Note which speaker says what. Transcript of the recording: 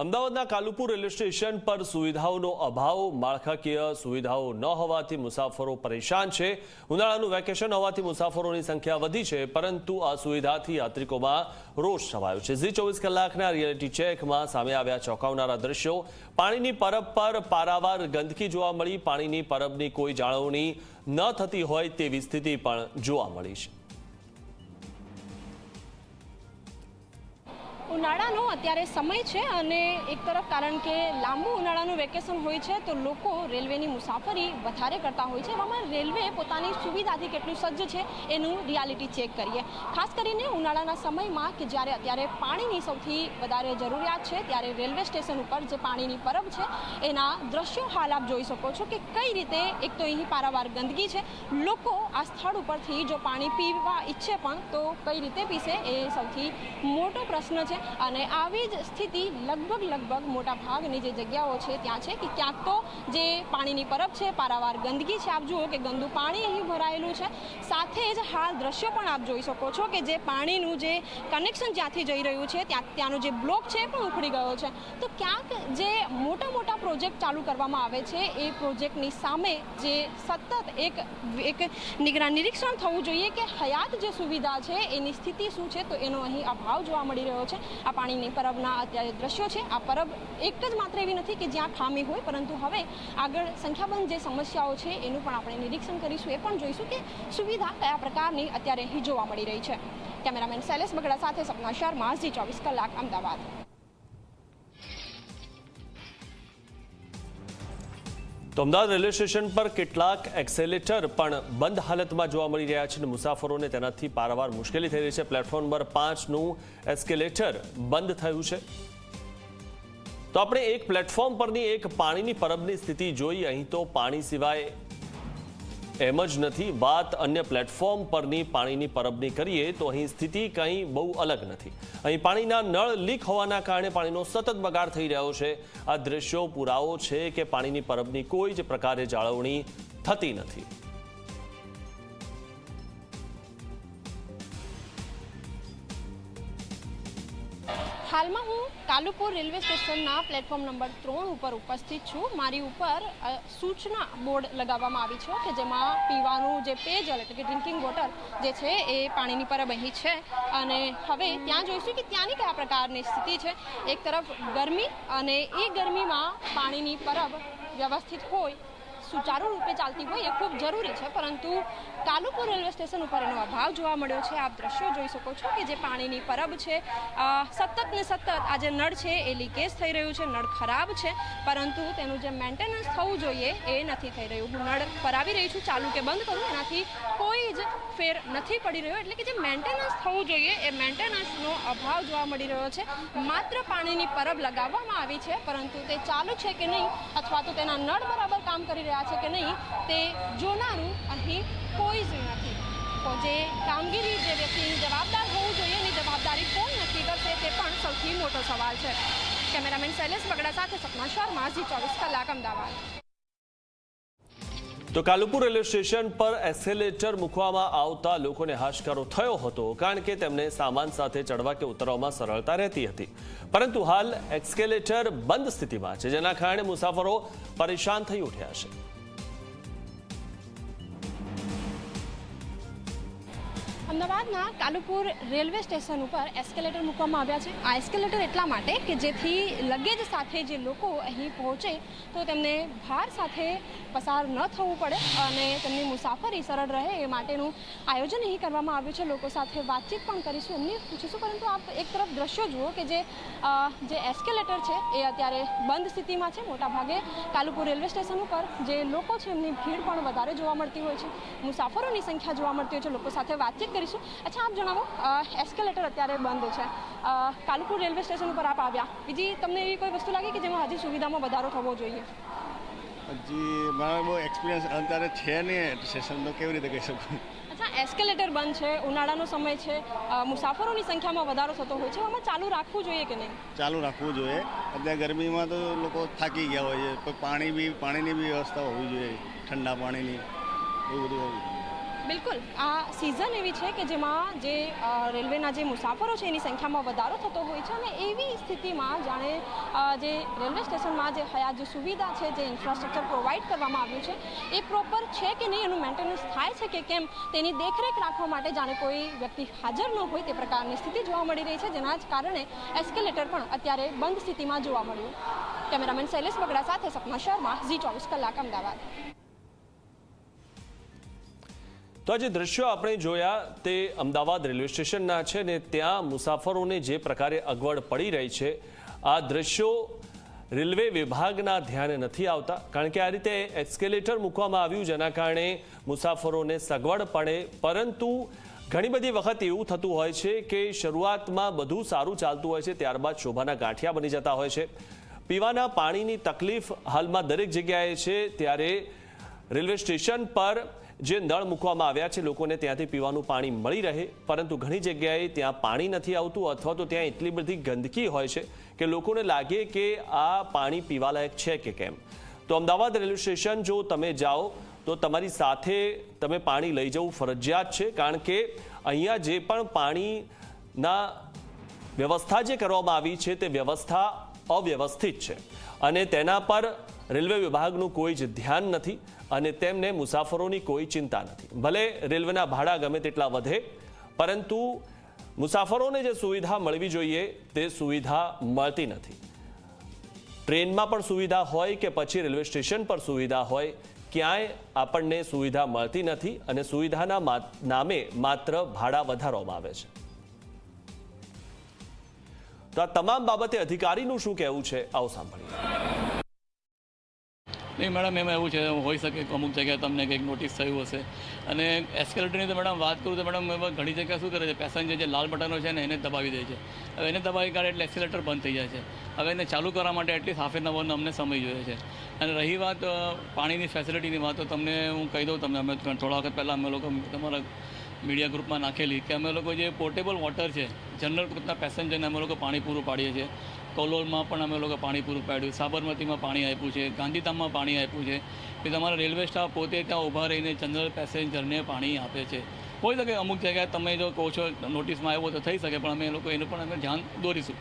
Speaker 1: અમદાવાદના Kalupur railway station પર સુવિધાઓનો અભાવ, માળખાકીય સુવિધાઓ ન હોવાથી મુસાફરો પરેશાન છે. ઉનાળાનું વેકેશન હોવાથી મુસાફરોની સંખ્યા વધી છે, પરંતુ આ સુવિધાથી યાત્રિકોમાં રોષ છવાયો છે. ઝી ચોવીસ કલાકના રિયાલિટી ચેકમાં સામે આવ્યા ચોંકાવનારા દ્રશ્યો. પાણીની પરબ પર પારાવાર ગંદકી જોવા મળી. પાણીની પરબની કોઈ જાળવણી ન થતી હોય તેવી સ્થિતિ પણ જોવા મળી છે.
Speaker 2: ઉનાળાનો અત્યારે સમય છે અને એક તરફ કારણ કે લાંબુ ઉનાળાનું વેકેશન હોય છે, તો લોકો રેલવેની મુસાફરી વધારે કરતા હોય છે. એવામાં રેલવે પોતાની સુવિધાથી કેટલું સજ્જ છે એનું રિયાલિટી ચેક કરીએ. ખાસ કરીને ઉનાળાના સમયમાં કે જ્યારે અત્યારે પાણીની સૌથી વધારે જરૂરિયાત છે, ત્યારે રેલવે સ્ટેશન ઉપર જે પાણીની પરબ છે, એના દ્રશ્યો હાલ આપ જોઈ શકો છો કે કઈ રીતે એક તો અહીં પારાવાર ગંદકી છે. લોકો આ સ્થળ ઉપરથી જો પાણી પીવા ઈચ્છે પણ તો કઈ રીતે પીશે એ સૌથી મોટો પ્રશ્ન છે. અને આવી જ સ્થિતિ લગભગ લગભગ મોટા ભાગની જે જગ્યાઓ છે, ત્યાં છે કે ક્યાંક તો જે પાણીની પરબ છે, પારાવાર ગંદકી છે, આપ જુઓ કે ગંદુ પાણી અહીં ભરાયેલું છે. સાથે જ હાલ દ્રશ્યો પણ આપ જોઈ શકો છો કે જે પાણીનું જે કનેક્શન જ્યાંથી જઈ રહ્યું છે, ત્યાં ત્યાંનો જે બ્લોક છે પણ ઉખડી ગયો છે. તો ક્યાંક જે મોટા મોટા પ્રોજેક્ટ ચાલુ કરવામાં આવે છે, એ પ્રોજેક્ટની સામે જે સતત એક એક નિરીક્ષણ થવું જોઈએ કે હયાત જે સુવિધા છે, એની સ્થિતિ શું છે, તો એનો અહીં અભાવ જોવા મળી રહ્યો છે. આ પાણીની પરબના અત્યારે દ્રશ્યો છે. આ પરબ એક જ માત્ર એવી નથી કે જ્યાં ખામી હોય, પરંતુ હવે આગળ સંખ્યાબંધ જે સમસ્યાઓ છે, એનું પણ આપણે નિરીક્ષણ કરીશું. એ પણ જોઈશું કે સુવિધા કયા પ્રકારની અત્યારે અહીં જોવા મળી રહી છે. કેમેરામેન શૈલેષ બગડા સાથે સપના શર્મા, ઝી ચોવીસ કલાક, અમદાવાદ.
Speaker 1: તો અમદાવાદ રેલવે સ્ટેશન પર કેટલાક એક્સેલેટર પણ બંધ હાલતમાં જોવા મળી રહ્યા છે અને મુસાફરોને તેનાથી પારાવાર મુશ્કેલી થઈ રહી છે. પ્લેટફોર્મ નંબર પાંચનું એસ્કેલેટર બંધ થયું છે. તો આપણે એક પ્લેટફોર્મ પરની એક પાણીની પરબની સ્થિતિ જોઈ. અહીં તો પાણી સિવાય એમ જ નથી, વાત અન્ય પ્લેટફોર્મ પરની પાણીની પરબની કરીએ તો અહીં સ્થિતિ કંઈ બહુ અલગ નથી. અહીં પાણીના નળ લીક હોવાના કારણે પાણીનો સતત બગાડ થઈ રહ્યો છે. આ દ્રશ્યો પુરાવો છે કે પાણીની પરબની કોઈ જ પ્રકારે જાળવણી થતી નથી.
Speaker 2: હાલમાં હું કાલુપુર રેલવે સ્ટેશનના પ્લેટફોર્મ નંબર ત્રણ ઉપર ઉપસ્થિત છું. મારી ઉપર સૂચના બોર્ડ લગાવવામાં આવી છે કે જેમાં પીવાનું જે પેજલ એટલે કે ડ્રિંકિંગ વોટર જે છે એ પાણીની પરબ અહીં છે. અને હવે ત્યાં જોઈશું કે ત્યાંની કયા પ્રકારની સ્થિતિ છે. એક તરફ ગરમી અને એ ગરમીમાં પાણીની પરબ વ્યવસ્થિત હોય સુચારુ રૂપે ચાલતી હોય એ ખૂબ જરૂરી છે, પરંતુ કાલુપુર રેલવે સ્ટેશન ઉપર એનો અભાવ જોવા મળ્યો છે. આપ દ્રશ્યો જોઈ શકો છો કે જે પાણીની પરબ છે સતત ને સતત આ જે નળ છે એ લીકેજ થઈ રહ્યું છે. નળ ખરાબ છે, પરંતુ તેનું જે મેન્ટેનન્સ થવું જોઈએ એ નથી થઈ રહ્યું. હું નળ ફરાવી રહી છું, ચાલુ કે બંધ કરું, એનાથી કોઈ જ ફેર નથી પડી રહ્યો. એટલે કે જે મેન્ટેનન્સ થવું જોઈએ એ મેન્ટેનન્સનો અભાવ જોવા મળી રહ્યો છે. માત્ર પાણીની પરબ લગાવવામાં આવી છે, પરંતુ તે ચાલુ છે કે નહીં અથવા તો તેના નળ બરાબર કામ કરી રહ્યા છે કે નહીં, તે જોનારું અહીં કોઈ જ નથી. તો જે કામગીરી જે વ્યક્તિની જવાબદાર હોવું જોઈએ, એની જવાબદારી કોણ નક્કી કરશે, તે પણ સૌથી મોટો સવાલ છે. કેમેરામેન શૈલેષ બગડા સાથે સપના શર્મા, ઝી ચોવીસ કલાક, અમદાવાદ.
Speaker 1: તો કાલુપુર રેલવે સ્ટેશન પર એસ્કેલેટર મૂકવામાં આવતા લોકોને હાશકારો થયો હતો, કારણ કે તેમને સામાન સાથે ચડવા કે ઉતરવામાં સરળતા રહેતી હતી. પરંતુ હાલ એસ્કેલેટર બંધ સ્થિતિમાં છે, જેના કારણે મુસાફરો પરેશાન થઈ ઉઠ્યા છે.
Speaker 2: અમદાવાદના કાલુપુર રેલવે સ્ટેશન ઉપર એસ્કેલેટર મૂકવામાં આવ્યા છે. આ એસ્કેલેટર એટલા માટે કે જેથી લગેજ સાથે જે લોકો અહીં પહોંચે તો તેમને ભાર સાથે પસાર ન થવું પડે અને તેમની મુસાફરી સરળ રહે એ માટેનું આયોજન અહીં કરવામાં આવ્યું છે. લોકો સાથે વાતચીત પણ કરીશું, એમને પૂછીશું. પરંતુ આપ એક તરફ દ્રશ્યો જુઓ કે જે એસ્કેલેટર છે એ અત્યારે બંધ સ્થિતિમાં છે. મોટાભાગે કાલુપુર રેલવે સ્ટેશન ઉપર જે લોકો છે એમની ભીડ પણ વધારે જોવા મળતી હોય છે. મુસાફરોની સંખ્યા જોવા મળતી હોય છે. લોકો સાથે વાતચીત કરીશું. અચ્છા આપ જણાવો એસ્કેલેટર અત્યારે બંધ છે. કાલુપુર રેલવે સ્ટેશન ઉપર આપ આવ્યા. બીજી તમને એવી કોઈ વસ્તુ લાગી કે જેમાં હજી સુવિધામાં વધારો થવો જોઈએ?
Speaker 3: હજી મારા બહુ એક્સપિરિયન્સ અત્યારે છે નહીં સ્ટેશનનો કેવી રીતે કહી શકું?
Speaker 2: અચ્છા એસ્કેલેટર બંધ છે ઉનાળાનો સમય છે. મુસાફરોની સંખ્યામાં વધારો થતો હોય છે. આમાં ચાલુ રાખવું જોઈએ કે નહીં?
Speaker 3: ચાલુ રાખવું જોઈએ. અત્યારે ગરમીમાં તો લોકો થાકી ગયા હોય છે. પાણી બી પાણીની બી વ્યવસ્થા હોવી જોઈએ. ઠંડા પાણીની એવું બધું.
Speaker 2: બિલકુલ. આ સિઝન એવી છે કે જેમાં જે રેલવેના જે મુસાફરો છે એની સંખ્યામાં વધારો થતો હોય છે અને એવી સ્થિતિમાં જાણે જે રેલવે સ્ટેશનમાં જે હયાત જે સુવિધા છે, જે ઇન્ફ્રાસ્ટ્રક્ચર પ્રોવાઈડ કરવામાં આવ્યું છે, એ પ્રોપર છે કે નહીં? એનું મેન્ટેનન્સ થાય છે કે કેમ? તેની દેખરેખ રાખવા માટે જાણે કોઈ વ્યક્તિ હાજર ન હોય તે પ્રકારની સ્થિતિ જોવા મળી રહી છે, જેના જ કારણે એસ્કેલેટર પણ અત્યારે બંધ સ્થિતિમાં જોવા મળ્યું. કેમેરામેન શૈલેષ બગડા સાથે સપના શર્મા, ઝી ચોવીસ કલાક, અમદાવાદ.
Speaker 1: તો આજે દ્રશ્યો આપણે જોયા તે અમદાવાદ રેલવે સ્ટેશનના છે ને ત્યાં મુસાફરોને જે પ્રકારે અગવડ પડી રહી છે, આ દ્રશ્યો રેલવે વિભાગના ધ્યાને નથી આવતા. કારણ કે આ રીતે એસ્કેલેટર મૂકવામાં આવ્યું જેના કારણે મુસાફરોને સગવડ પડે. પરંતુ ઘણી બધી વખત એવું થતું હોય છે કે શરૂઆતમાં બધું સારું ચાલતું હોય છે, ત્યારબાદ શોભાના ગાંઠિયા બની જતા હોય છે. પીવાના પાણીની તકલીફ હાલમાં દરેક જગ્યાએ છે. ત્યારે રેલવે સ્ટેશન પર જે નળ મૂકવામાં આવ્યા છે, લોકોને ત્યાંથી પીવાનું પાણી મળી રહે, પરંતુ ઘણી જગ્યાએ ત્યાં પાણી નથી આવતું અથવા તો ત્યાં એટલી બધી ગંદકી હોય છે કે લોકોને લાગે કે આ પાણી પીવાલાયક છે કે કેમ. તો અમદાવાદ રેલવે સ્ટેશન, જો તમે જાઓ, તો તમારી સાથે તમે પાણી લઈ જવું ફરજિયાત છે, કારણ કે અહીંયા જે પણ પાણીના વ્યવસ્થા જે કરવામાં આવી છે, તે વ્યવસ્થા અવ્યવસ્થિત છે. અને તેના પર રેલવે વિભાગનું કોઈ જ ધ્યાન નથી અને તેમને મુસાફરોની કોઈ ચિંતા નથી. ભલે રેલવેના ભાડા ગમે તેટલા વધે, પરંતુ મુસાફરોને જે સુવિધા મળવી જોઈએ, તે સુવિધા મળતી નથી. ટ્રેનમાં પણ સુવિધા હોય કે પછી રેલવે સ્ટેશન પર સુવિધા હોય, ક્યાંય આપણને સુવિધા મળતી નથી અને સુવિધાના નામે માત્ર ભાડા વધારવામાં આવે છે. તો આ તમામ બાબતે અધિકારીનું શું કહેવું છે? આવો સાંભળીએ.
Speaker 4: નહીં, મેડમ, એમાં એવું છે, હોઈ શકે અમુક જગ્યાએ તમને કંઈક નોટિસ થયું હશે. અને એસ્કેલેટરની તો મેડમ વાત કરું તો મેડમ, એમાં ઘણી જગ્યાએ શું કરે છે પેસેન્જર જે લાલ બટનો છે ને, એને દબાવી દે છે. હવે એને દબાવી કાઢે એટલે એસ્કેલેટર બંધ થઈ જાય છે. હવે એને ચાલુ કરવા માટે એટલીસ્ટ હાફ એન અવરનો અમને સમય જોઈએ છે. અને રહી વાત પાણીની ફેસિલિટીની વાત તો તમને હું કહી દઉં, તમને અમે થોડા વખત પહેલાં અમે લોકો, તમારા મીડિયા ગ્રુપમાં નાખેલી કે અમે લોકો જે પોર્ટેબલ વોટર છે જનરલ કૃતના પેસેન્જરને અમે લોકો પાણી પૂરું પાડીએ છીએ. કલોલમાં પણ અમે લોકો પાણી પૂરું પાડ્યું સાબરમતીમાં પાણી આપ્યું છે ગાંધીધામમાં પાણી આપ્યું છે. કે તમારા રેલવે સ્ટાફ પોતે ત્યાં ઊભા રહીને જનરલ પેસેન્જરને પાણી આપે છે. હોઈ શકે અમુક જગ્યાએ તમે જો કહો છો નોટિસમાં આવ્યો તો થઈ શકે, પણ અમે એ લોકો એનું પણ અમે ધ્યાન દોરીશું